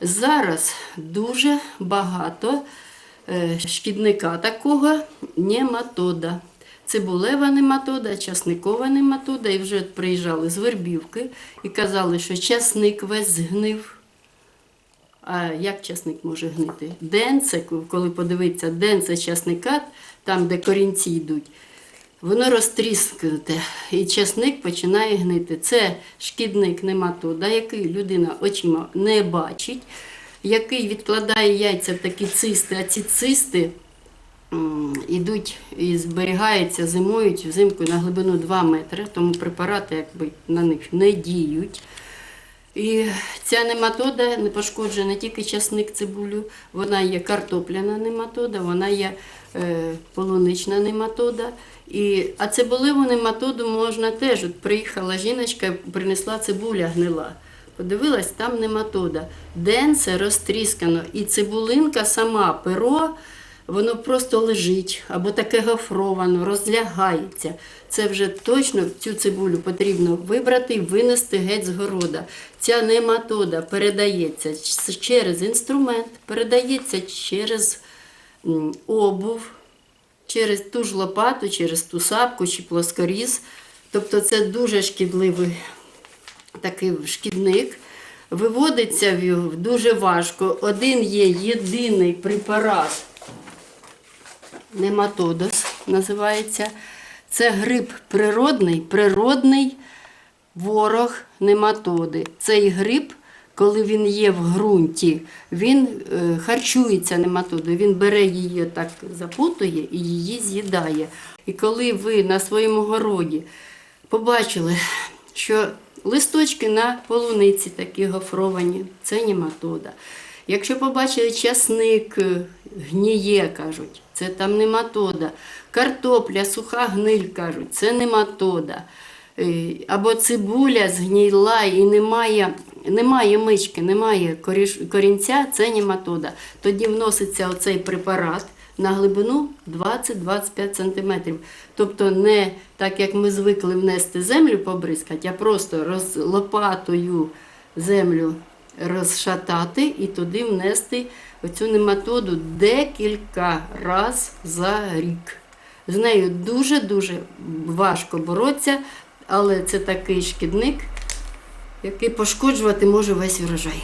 Зараз дуже багато е, шкідника такого нематода. Цибулева нематода, часникова нематода. І вже приїжджали з Вербівки і казали, що часник весь згнив. А як часник може гнити? Денце, коли подивитися, денце часника, там, де корінці йдуть, воно розтріскнуте, і часник починає гнити. Це шкідник нематода, який людина очима не бачить, який відкладає яйця в такі цисти, а ці цисти йдуть і зберігаються, зимують взимку на глибину 2 метри, тому препарати якби, на них не діють. І ця нематода не пошкоджує не тільки часник цибулю, вона є картопляна нематода, вона є е, полунична нематода. І, а цибулеву нематоду можна теж. От приїхала жіночка, принесла цибуля гнила. Подивилась, там нематода. Денце розтріскано, і цибулинка сама перо, воно просто лежить або таке гофровано, розлягається. Це вже точно цю цибулю потрібно вибрати і винести геть з города. Ця нематода передається через інструмент, передається через обув, через ту ж лопату, через ту сапку чи плоскоріз. Тобто це дуже шкідливий такий шкідник. Виводиться дуже важко. Один є єдиний препарат нематодос називається. Це гриб природний, природний ворог нематоди. Цей гриб, коли він є в ґрунті, він е, харчується нематодою. Він бере її так запутує і її з'їдає. І коли ви на своєму городі побачили, що листочки на полуниці такі гофровані, це нематода. Якщо побачили часник е, гніє, кажуть, це там нематода. Картопля, суха гниль кажуть, це нематода. Е, Або цибуля згніла і немає, немає мички, немає корінця, це нематода. Тоді вноситься оцей препарат на глибину 20-25 см. Тобто не так, як ми звикли внести землю побризкати, а просто роз, лопатою землю розшатати і туди внести оцю нематоду декілька разів за рік. З нею дуже-дуже важко боротися, але це такий шкідник, який пошкоджувати може весь врожай.